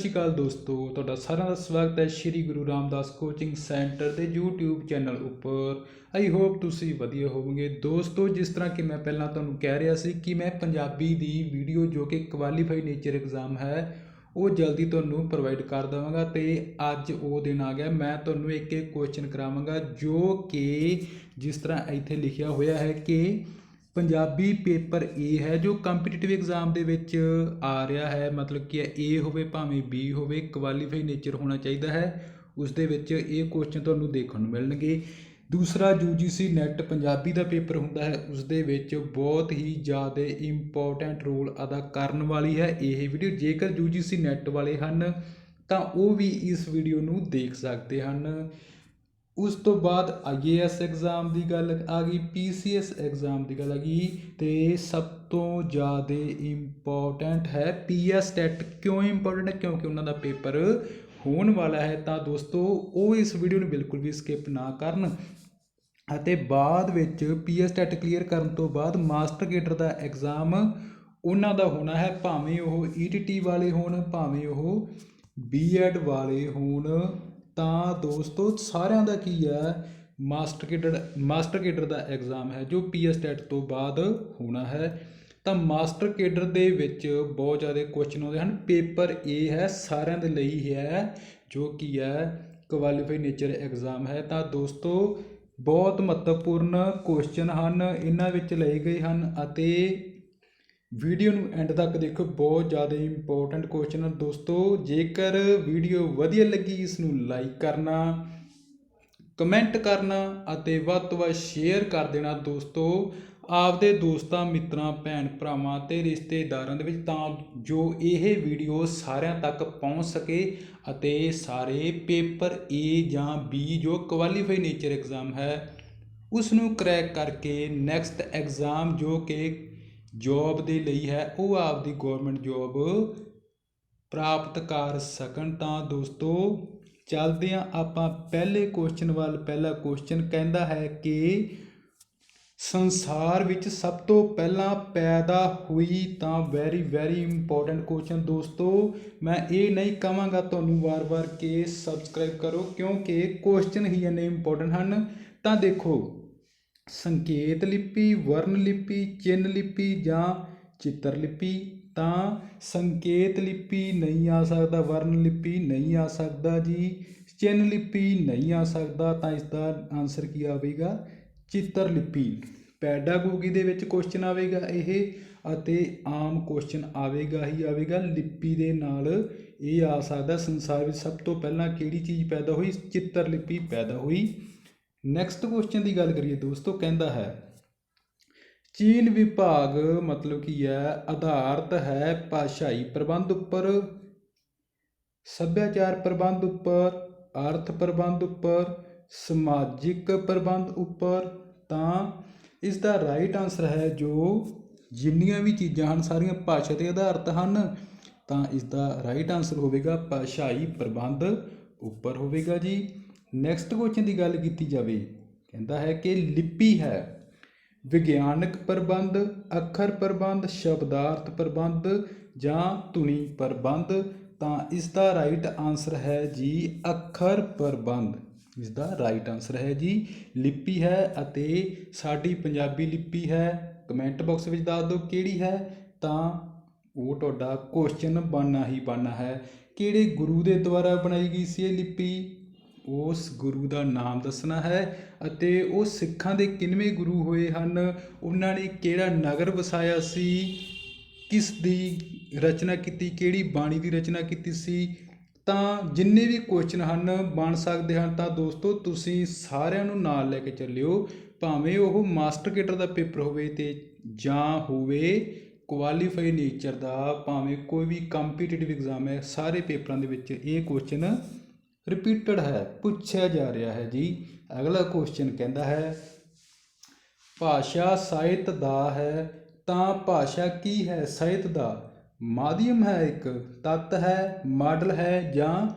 ਸਤਿ ਸ਼੍ਰੀ ਅਕਾਲ ਦੋਸਤੋ, ਤੁਹਾਡਾ ਸਾਰਿਆਂ ਦਾ ਸਵਾਗਤ ਹੈ ਸ਼੍ਰੀ ਗੁਰੂ ਰਾਮਦਾਸ ਕੋਚਿੰਗ ਸੈਂਟਰ ਦੇ YouTube ਚੈਨਲ ਉੱਪਰ। ਆਈ ਹੋਪ ਤੁਸੀਂ ਵਧੀਆ ਹੋਵੋਗੇ। ਦੋਸਤੋ, ਜਿਸ ਤਰ੍ਹਾਂ ਕਿ ਮੈਂ ਪਹਿਲਾਂ ਤੁਹਾਨੂੰ ਕਹਿ ਰਿਹਾ ਸੀ ਕਿ ਮੈਂ ਪੰਜਾਬੀ ਦੀ ਵੀਡੀਓ ਜੋ ਕਿ ਕੁਆਲੀਫਾਈ ਨੇਚਰ ਐਗਜ਼ਾਮ ਹੈ, ਉਹ ਜਲਦੀ ਤੁਹਾਨੂੰ ਪ੍ਰੋਵਾਈਡ ਕਰ ਦੇਵਾਂਗਾ ਤੇ ਅੱਜ ਉਹ ਦਿਨ ਆ ਗਿਆ। ਮੈਂ ਤੁਹਾਨੂੰ ਇੱਕ ਇੱਕ ਕੁਐਸਚਨ ਕਰਾਵਾਂਗਾ ਜੋ ਕਿ ਜਿਸ ਤਰ੍ਹਾਂ ਇੱਥੇ ਲਿਖਿਆ ਹੋਇਆ ਹੈ ਕਿ ਪੰਜਾਬੀ ਪੇਪਰ A ਹੈ, ਜੋ ਕੰਪੀਟੀਟਿਵ ਐਗਜ਼ਾਮ ਦੇ ਵਿੱਚ ਆ ਰਿਹਾ ਹੈ। ਮਤਲਬ ਕਿ ਏ ਹੋਵੇ, ਭਾਵੇਂ ਬੀ ਹੋਵੇ ਕੁਆਲੀਫਾਈ ਨੇਚਰ ਹੋਣਾ ਚਾਹੀਦਾ ਹੈ। ਉਸ ਦੇ ਵਿੱਚ ਇਹ ਕੁਐਸਚਨ ਤੁਹਾਨੂੰ ਦੇਖਣ ਨੂੰ ਮਿਲਣਗੇ। ਦੂਸਰਾ UGC ਨੈਟ ਪੰਜਾਬੀ ਦਾ ਪੇਪਰ ਹੁੰਦਾ ਹੈ। ਉਸ ਦੇ ਵਿੱਚ ਬਹੁਤ ਹੀ ਜ਼ਿਆਦਾ ਇੰਪੋਰਟੈਂਟ ਰੋਲ ਅਦਾ ਕਰਨ ਵਾਲੀ ਹੈ ਇਹ ਵੀਡੀਓ ਜੇਕਰ UGC ਨੈਟ ਵਾਲੇ ਹਨ, ਤਾਂ ਉਹ ਵੀ ਇਸ ਵੀਡੀਓ ਨੂੰ ਦੇਖ ਸਕਦੇ ਹਨ। ਉਸ ਤੋਂ ਬਾਅਦ ਆਈ ਏ ਐੱਸ ਐਗਜ਼ਾਮ ਦੀ ਗੱਲ ਆ ਗਈ ਪੀ ਸੀ ਐੱਸ ਐਗਜ਼ਾਮ ਦੀ ਗੱਲ ਆ ਗਈ ਅਤੇ ਸਭ ਤੋਂ ਜ਼ਿਆਦਾ ਇੰਪੋਰਟੈਂਟ ਹੈ ਪੀ ਐੱਸ ਟੈਟ ਕਿਉਂ ਇੰਪੋਰਟੈਂਟ ਹੈ? ਕਿਉਂਕਿ ਉਹਨਾਂ ਦਾ ਪੇਪਰ ਹੋਣ ਵਾਲਾ ਹੈ ਤਾਂ ਦੋਸਤੋ ਉਹ ਇਸ ਵੀਡੀਓ ਨੂੰ ਬਿਲਕੁਲ ਵੀ ਸਕਿਪ ਨਾ ਕਰਨ ਅਤੇ ਬਾਅਦ ਵਿੱਚ ਪੀ ਐੱਸ ਟੈਟ ਕਲੀਅਰ ਕਰਨ ਤੋਂ ਬਾਅਦ ਮਾਸਟਰ ਗੇਟਰ ਦਾ ਐਗਜ਼ਾਮ ਉਹਨਾਂ ਦਾ ਹੋਣਾ ਹੈ, ਭਾਵੇਂ ਉਹ ਈਟੀਟੀ ਵਾਲੇ ਹੋਣ, ਭਾਵੇਂ ਉਹ ਬੀਐਡ ਵਾਲੇ ਹੋਣ। ਤਾਂ ਦੋਸਤੋ ਸਾਰਿਆਂ ਦਾ ਕੀ ਹੈ? ਮਾਸਟਰ ਕੇਡਰ ਮਾਸਟਰ ਕੇਡਰ ਦਾ ਐਗਜ਼ਾਮ ਹੈ, ਜੋ ਪੀਐਸ ਟੈਟ ਤੋਂ ਬਾਅਦ ਹੋਣਾ ਹੈ। ਤਾਂ ਮਾਸਟਰ ਕੇਡਰ ਦੇ ਵਿੱਚ ਬਹੁਤ ਜ਼ਿਆਦਾ ਕੁਐਸਚਨ ਆਉਂਦੇ ਹਨ। ਪੇਪਰ ਏ ਹੈ, ਸਾਰਿਆਂ ਦੇ ਲਈ ਹੈ ਜੋ ਕੀ ਹੈ ਕੁਆਲੀਫਾਈ ਨੇਚਰ ਐਗਜ਼ਾਮ ਹੈ। ਤਾਂ ਦੋਸਤੋ ਬਹੁਤ ਮਹੱਤਵਪੂਰਨ ਕੁਐਸਚਨ ਹਨ, ਇਹਨਾਂ ਵਿੱਚ ਲਏ ਗਏ ਹਨ ਅਤੇ ਵੀਡੀਓ ਨੂੰ ਐਂਡ ਤੱਕ ਦੇਖੋ, ਬਹੁਤ ਜ਼ਿਆਦਾ ਇੰਪੋਰਟੈਂਟ ਕੁਐਸਚਨ ਹਨ ਦੋਸਤੋ, ਜੇਕਰ ਵੀਡੀਓ ਵਧੀਆ ਲੱਗੀ ਇਸ ਨੂੰ ਲਾਈਕ ਕਰਨਾ ਕਮੈਂਟ ਕਰਨਾ ਅਤੇ ਵੱਧ ਤੋਂ ਵੱਧ ਸ਼ੇਅਰ ਕਰ ਦੇਣਾ ਦੋਸਤੋ, ਆਪਦੇ ਦੋਸਤਾਂ, ਮਿੱਤਰਾਂ, ਭੈਣ ਭਰਾਵਾਂ ਤੇ ਰਿਸ਼ਤੇਦਾਰਾਂ ਦੇ ਵਿੱਚ, ਤਾਂ ਜੋ ਇਹ ਵੀਡੀਓ ਸਾਰਿਆਂ ਤੱਕ ਪਹੁੰਚ ਸਕੇ ਅਤੇ ਸਾਰੇ ਪੇਪਰ ਏ ਜਾਂ ਬੀ ਜੋ ਕੁਆਲੀਫਾਈ ਨੇਚਰ ਐਗਜ਼ਾਮ ਹੈ ਉਸ ਨੂੰ ਕਰੈਕ ਕਰਕੇ ਨੈਕਸਟ ਐਗਜ਼ਾਮ ਜੋ ਕਿ ਜੋਬ ਦੇ ਲਈ ਹੈ, ਉਹ ਆਪਦੀ ਗਵਰਨਮੈਂਟ ਜੋਬ ਪ੍ਰਾਪਤ ਕਰ ਸਕਣ। ਤਾਂ ਦੋਸਤੋ, ਚੱਲਦੇ ਹਾਂ ਆਪਾਂ ਪਹਿਲੇ ਕੁਐਸਚਨ ਵੱਲ। ਪਹਿਲਾ ਕੁਐਸਚਨ ਕਹਿੰਦਾ ਹੈ ਕਿ ਸੰਸਾਰ ਵਿੱਚ ਸਭ ਤੋਂ ਪਹਿਲਾਂ ਪੈਦਾ ਹੋਈ ਤਾਂ ਵੈਰੀ ਵੈਰੀ ਇੰਪੋਰਟੈਂਟ ਕੁਐਸਚਨ ਦੋਸਤੋ, ਮੈਂ ਇਹ ਨਹੀਂ ਕਹਾਂਗਾ ਤੁਹਾਨੂੰ ਵਾਰ-ਵਾਰ ਕਿ ਸਬਸਕ੍ਰਾਈਬ ਕਰੋ, ਕਿਉਂਕਿ ਕੁਐਸਚਨ ਹੀ ਇੰਨੇ ਇੰਪੋਰਟੈਂਟ ਹਨ। ਤਾਂ ਦੇਖੋ ਸੰਕੇਤ ਲਿਪੀ, ਵਰਨ ਲਿਪੀ ਚਿੰਨ ਲਿਪੀ ਜਾਂ ਚਿੱਤਰ ਲਿਪੀ, ਤਾਂ ਸੰਕੇਤ ਲਿਪੀ ਨਹੀਂ ਆ ਸਕਦਾ, ਵਰਨ ਲਿਪੀ ਨਹੀਂ ਆ ਸਕਦਾ ਜੀ। ਚਿੰਨ ਲਿਪੀ ਨਹੀਂ ਆ ਸਕਦਾ, ਤਾਂ ਇਸ ਦਾ ਆਨਸਰ ਕੀ ਆਵੇਗਾ? ਚਿੱਤਰ ਲਿਪੀ। ਪੈਡਾਗੋਗੀ ਦੇ ਵਿੱਚ ਕੁਐਸਚਨ ਆਵੇਗਾ ਇਹ ਅਤੇ ਆਮ ਕੁਐਸਚਨ ਆਵੇਗਾ ਹੀ ਆਵੇਗਾ। ਲਿਪੀ ਦੇ ਨਾਲ ਇਹ ਆ ਸਕਦਾ, ਸੰਸਾਰ ਵਿੱਚ ਸਭ ਤੋਂ ਪਹਿਲਾਂ ਕਿਹੜੀ ਚੀਜ਼ ਪੈਦਾ ਹੋਈ? ਚਿੱਤਰ ਲਿਪੀ ਪੈਦਾ ਹੋਈ। ਨੈਕਸਟ ਕੁਐਸਚਨ ਦੀ ਗੱਲ ਕਰੀਏ ਦੋਸਤੋ, ਕਹਿੰਦਾ ਹੈ, ਚੀਨ ਵਿਭਾਗ ਮਤਲਬ ਕੀ ਹੈ, ਆਧਾਰਿਤ ਹੈ ਭਾਸ਼ਾਈ ਪ੍ਰਬੰਧ ਉੱਪਰ, ਸੱਭਿਆਚਾਰ ਪ੍ਰਬੰਧ ਉੱਪਰ, ਅਰਥ ਪ੍ਰਬੰਧ ਉੱਪਰ, ਸਮਾਜਿਕ ਪ੍ਰਬੰਧ ਉੱਪਰ। ਤਾਂ ਇਸ ਦਾ ਰਾਈਟ ਆਨਸਰ ਹੈ ਜੋ ਜਿੰਨੀਆਂ ਵੀ ਚੀਜ਼ਾਂ ਹਨ, ਸਾਰੀਆਂ ਭਾਸ਼ਾ ਤੇ ਆਧਾਰਿਤ ਹਨ, ਤਾਂ ਇਸ ਦਾ ਰਾਈਟ ਆਨਸਰ ਹੋਵੇਗਾ ਭਾਸ਼ਾਈ ਪ੍ਰਬੰਧ ਉੱਪਰ ਹੋਵੇਗਾ ਜੀ। ਨੈਕਸਟ ਕੁਐਸਚਨ ਦੀ ਗੱਲ ਕੀਤੀ ਜਾਵੇ, ਕਹਿੰਦਾ ਹੈ ਕਿ ਲਿਪੀ ਹੈ। ਵਿਗਿਆਨਕ ਪ੍ਰਬੰਧ, ਅੱਖਰ ਪ੍ਰਬੰਧ, ਸ਼ਬਦਾਰਥ ਪ੍ਰਬੰਧ ਜਾਂ ਧੁਨੀ ਪ੍ਰਬੰਧ, ਤਾਂ ਇਸ ਦਾ ਰਾਈਟ ਆਨਸਰ ਹੈ ਜੀ ਅੱਖਰ ਪ੍ਰਬੰਧ। ਇਸ ਦਾ ਰਾਈਟ ਆਨਸਰ ਹੈ ਜੀ ਲਿਪੀ ਹੈ ਅਤੇ ਸਾਡੀ ਪੰਜਾਬੀ ਲਿਪੀ ਹੈ। ਕਮੈਂਟ ਬਾਕਸ ਵਿੱਚ ਦੱਸ ਦਿਓ ਕਿਹੜੀ ਹੈ, ਤਾਂ ਉਹ ਤੁਹਾਡਾ ਕੁਐਸਚਨ ਬਣਨਾ ਹੀ ਬਣਨਾ ਹੈ। ਕਿਹੜੇ ਗੁਰੂ ਦੇ ਦੁਆਰਾ ਬਣਾਈ ਗਈ ਸੀ ਇਹ ਲਿਪੀ? ਉਸ ਗੁਰੂ ਦਾ ਨਾਮ ਦੱਸਣਾ ਹੈ ਅਤੇ ਉਹ ਸਿੱਖਾਂ ਦੇ ਕਿੰਨਵੇਂ ਗੁਰੂ ਹੋਏ ਹਨ, ਉਹਨਾਂ ਨੇ ਕਿਹੜਾ ਨਗਰ ਵਸਾਇਆ ਸੀ, ਕਿਸ ਦੀ ਰਚਨਾ ਕੀਤੀ, ਕਿਹੜੀ ਬਾਣੀ ਦੀ ਰਚਨਾ ਕੀਤੀ ਸੀ, ਤਾਂ ਜਿੰਨੇ ਵੀ ਕੁਐਸਚਨ ਹਨ, ਬਣ ਸਕਦੇ ਹਨ, ਤਾਂ ਦੋਸਤੋ ਤੁਸੀਂ ਸਾਰਿਆਂ ਨੂੰ ਨਾਲ ਲੈ ਕੇ ਚੱਲਿਓ, ਭਾਵੇਂ ਉਹ ਮਾਸਟਰ ਕੇਟਰ ਦਾ ਪੇਪਰ ਹੋਵੇ ਤੇ ਜਾਂ ਹੋਵੇ ਕੁਆਲੀਫਾਈ ਨੇਚਰ ਦਾ, ਭਾਵੇਂ ਕੋਈ ਵੀ ਕੰਪੀਟੀਟਿਵ ਐਗਜ਼ਾਮ ਹੈ, ਸਾਰੇ ਪੇਪਰਾਂ ਦੇ ਵਿੱਚ ਇਹ ਕੁਐਸਚਨ ਰਿਪੀਟਡ ਹੈ, ਪੁੱਛਿਆ ਜਾ ਰਿਹਾ ਹੈ ਜੀ। ਅਗਲਾ ਕੁਐਸਚਨ ਕਹਿੰਦਾ ਹੈ, ਭਾਸ਼ਾ ਸਾਹਿਤ ਦਾ ਹੈ, ਤਾਂ ਭਾਸ਼ਾ ਕੀ ਹੈ ਸਾਹਿਤ ਦਾ? ਮਾਧਿਅਮ ਹੈ ਇੱਕ, ਤੱਤ ਹੈ, ਮਾਡਲ ਹੈ ਜਾਂ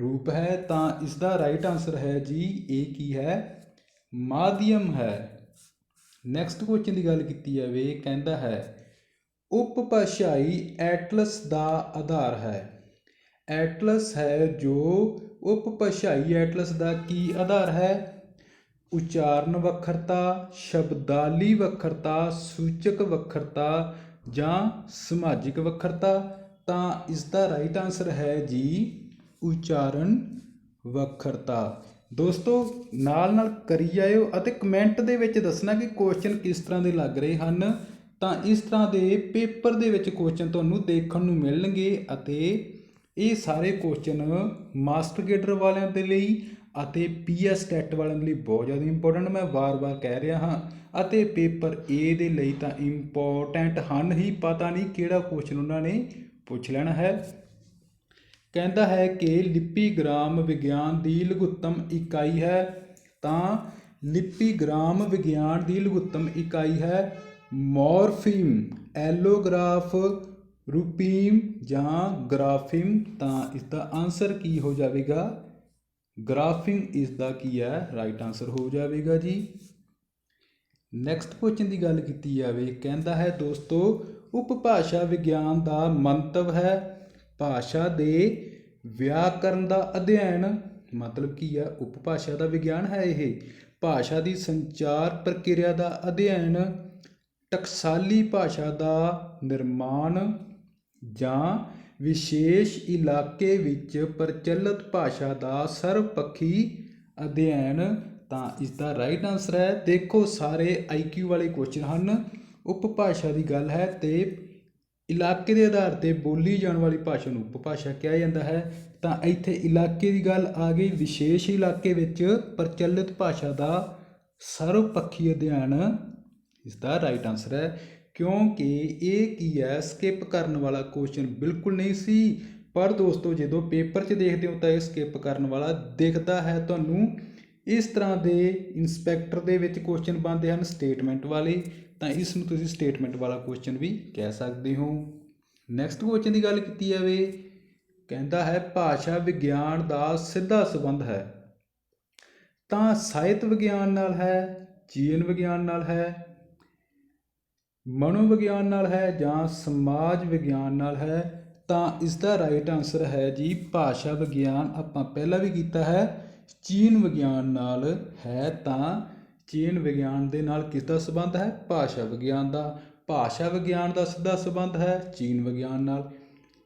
ਰੂਪ ਹੈ? ਤਾਂ ਇਸ ਦਾ ਰਾਈਟ ਆਨਸਰ ਹੈ ਜੀ, ਇਹ ਕੀ ਹੈ? ਮਾਧਿਅਮ ਹੈ। ਨੈਕਸਟ ਕੁਐਸਚਨ ਦੀ ਗੱਲ ਕੀਤੀ ਜਾਵੇ, ਕਹਿੰਦਾ ਹੈ, ਉਪਭਾਸ਼ਾਈ ਐਟਲਸ ਦਾ ਆਧਾਰ ਹੈ। ਐਟਲਸ ਹੈ ਜੋ ਉਪਭਾਸ਼ਾਈ ਐਟਲਸ ਦਾ ਕੀ ਆਧਾਰ ਹੈ? ਉਚਾਰਨ ਵੱਖਰਤਾ ਸ਼ਬਦਾਲੀ ਵੱਖਰਤਾ, ਸੂਚਕ ਵੱਖਰਤਾ ਜਾਂ ਸਮਾਜਿਕ ਵੱਖਰਤਾ? ਤਾਂ ਇਸ ਦਾ ਰਾਈਟ ਆਨਸਰ ਹੈ ਜੀ, ਉਚਾਰਨ ਵੱਖਰਤਾ। ਦੋਸਤੋ, ਨਾਲ ਨਾਲ ਕਰੀ ਜਾਇਓ ਅਤੇ ਕਮੈਂਟ ਦੇ ਵਿੱਚ ਦੱਸਣਾ ਕਿ ਕੁਐਸਚਨ ਕਿਸ ਤਰ੍ਹਾਂ ਦੇ ਲੱਗ ਰਹੇ ਹਨ। ਤਾਂ ਇਸ ਤਰ੍ਹਾਂ ਦੇ ਪੇਪਰ ਦੇ ਵਿੱਚ ਕੁਐਸਚਨ ਤੁਹਾਨੂੰ ਦੇਖਣ ਨੂੰ ਮਿਲਣਗੇ ਅਤੇ ਇਹ ਸਾਰੇ ਕੁਐਸਚਨ ਮਾਸਟਰ ਗੇਡਰ ਵਾਲਿਆਂ ਦੇ ਲਈ ਅਤੇ ਪੀਐਸ ਟੈਟ ਵਾਲਿਆਂ ਦੇ ਲਈ ਬਹੁਤ ਜ਼ਿਆਦਾ ਇੰਪੋਰਟੈਂਟ ਮੈਂ ਵਾਰ-ਵਾਰ ਕਹਿ ਰਿਹਾ ਹਾਂ। ਅਤੇ ਪੇਪਰ A ਦੇ ਲਈ ਤਾਂ ਇੰਪੋਰਟੈਂਟ ਹਨ ਹੀ, ਪਤਾ ਨਹੀਂ ਕਿਹੜਾ ਕੁਐਸਚਨ ਉਹਨਾਂ ਨੇ ਪੁੱਛ ਲੈਣਾ ਹੈ। ਕਹਿੰਦਾ ਹੈ ਕਿ ਲਿਪੀਗ੍ਰਾਮ ਵਿਗਿਆਨ ਦੀ ਲਘੁੱਤਮ ਇਕਾਈ ਹੈ। ਤਾਂ ਲਿਪੀਗ੍ਰਾਮ ਵਿਗਿਆਨ ਦੀ ਲਘੁੱਤਮ ਇਕਾਈ ਹੈ ਮੋਰਫੀਮ, ਐਲੋਗ੍ਰਾਫ ਰੂਪੀਮ ਜਾਂ ਗ੍ਰਾਫੀਮ, ਤਾਂ ਇਸਦਾ ਆਨਸਰ ਕੀ ਹੋ ਜਾਵੇਗਾ? ਗ੍ਰਾਫਿੰਗ ਇਸ ਦਾ ਕੀ ਹੈ? ਰਾਈਟ ਆਨਸਰ ਹੋ ਜਾਵੇਗਾ ਜੀ। ਨੈਕਸਟ ਕੁਐਸਚਨ ਦੀ ਗੱਲ ਕੀਤੀ ਜਾਵੇ, ਕਹਿੰਦਾ ਹੈ ਦੋਸਤੋ, ਉਪਭਾਸ਼ਾ ਵਿਗਿਆਨ ਦਾ ਮੰਤਵ ਹੈ ਭਾਸ਼ਾ ਦੇ ਵਿਆਕਰਨ ਦਾ ਅਧਿਐਨ। ਮਤਲਬ ਕੀ ਹੈ? ਉਪਭਾਸ਼ਾ ਦਾ ਵਿਗਿਆਨ ਹੈ ਇਹ। ਭਾਸ਼ਾ ਦੀ ਸੰਚਾਰ ਪ੍ਰਕਿਰਿਆ ਦਾ ਅਧਿਐਨ। ਟਕਸਾਲੀ ਭਾਸ਼ਾ ਦਾ ਨਿਰਮਾਣ। ਜਾਂ ਵਿਸ਼ੇਸ਼ ਇਲਾਕੇ ਵਿੱਚ ਪ੍ਰਚਲਿਤ ਭਾਸ਼ਾ ਦਾ ਸਰਵਪੱਖੀ ਅਧਿਐਨ, ਤਾਂ ਇਸਦਾ ਰਾਈਟ ਆਨਸਰ ਹੈ। ਦੇਖੋ, ਸਾਰੇ ਆਈਕਿਊ ਵਾਲੇ ਕੁਐਸਚਨ ਹਨ। ਉਪਭਾਸ਼ਾ ਦੀ ਗੱਲ ਹੈ ਤੇ ਇਲਾਕੇ ਦੇ ਆਧਾਰ ਤੇ ਬੋਲੀ ਜਾਣ ਵਾਲੀ ਭਾਸ਼ਾ ਨੂੰ ਉਪਭਾਸ਼ਾ ਕਿਹਾ ਜਾਂਦਾ ਹੈ। ਤਾਂ ਇੱਥੇ ਇਲਾਕੇ ਦੀ ਗੱਲ ਆ ਗਈ। ਵਿਸ਼ੇਸ਼ ਇਲਾਕੇ ਵਿੱਚ ਪ੍ਰਚਲਿਤ ਭਾਸ਼ਾ ਦਾ ਸਰਵਪੱਖੀ ਅਧਿਐਨ ਇਸ ਦਾ ਰਾਈਟ ਆਨਸਰ ਹੈ। ਕਿਉਂਕਿ ਇਹ ਕੀ ਹੈ? ਸਕਿਪ ਕਰਨ ਵਾਲਾ ਕੁਐਸਚਨ ਬਿਲਕੁਲ ਨਹੀਂ ਸੀ। ਪਰ ਦੋਸਤੋ, ਜਦੋਂ ਪੇਪਰ 'ਚ ਦੇਖਦੇ ਹੋ ਤਾਂ ਇਹ ਸਕਿਪ ਕਰਨ ਵਾਲਾ ਦਿਖਦਾ ਹੈ। ਤੁਹਾਨੂੰ ਇਸ ਤਰ੍ਹਾਂ ਦੇ ਇਨਸਪੈਕਟਰ ਦੇ ਵਿੱਚ ਕੁਐਸਚਨ ਬਣਦੇ ਹਨ ਸਟੇਟਮੈਂਟ ਵਾਲੇ। ਤਾਂ ਇਸ ਨੂੰ ਤੁਸੀਂ ਸਟੇਟਮੈਂਟ ਵਾਲਾ ਕੁਐਸਚਨ ਵੀ ਕਹਿ ਸਕਦੇ ਹੋ। ਨੈਕਸਟ ਕੁਐਸਚਨ ਦੀ ਗੱਲ ਕੀਤੀ ਜਾਵੇ, ਕਹਿੰਦਾ ਹੈ, ਭਾਸ਼ਾ ਵਿਗਿਆਨ ਦਾ ਸਿੱਧਾ ਸੰਬੰਧ ਹੈ। ਤਾਂ ਸਾਹਿਤ ਵਿਗਿਆਨ ਨਾਲ ਹੈ, ਜੀਵਨ ਵਿਗਿਆਨ ਨਾਲ ਹੈ। ਮਨੋਵਿਗਿਆਨ ਨਾਲ ਹੈ ਜਾਂ ਸਮਾਜ ਵਿਗਿਆਨ ਨਾਲ ਹੈ, ਤਾਂ ਇਸ ਦਾ ਰਾਈਟ ਆਨਸਰ ਹੈ ਜੀ ਭਾਸ਼ਾ ਵਿਗਿਆਨ। ਆਪਾਂ ਪਹਿਲਾਂ ਵੀ ਕੀਤਾ ਹੈ, ਚੀਨ ਵਿਗਿਆਨ ਨਾਲ ਹੈ ਤਾਂ ਚੀਨ ਵਿਗਿਆਨ ਦੇ ਨਾਲ ਕਿਸ ਦਾ ਸੰਬੰਧ ਹੈ? ਭਾਸ਼ਾ ਵਿਗਿਆਨ ਦਾ। ਭਾਸ਼ਾ ਵਿਗਿਆਨ ਦਾ ਸਿੱਧਾ ਸੰਬੰਧ ਹੈ ਚੀਨ ਵਿਗਿਆਨ ਨਾਲ।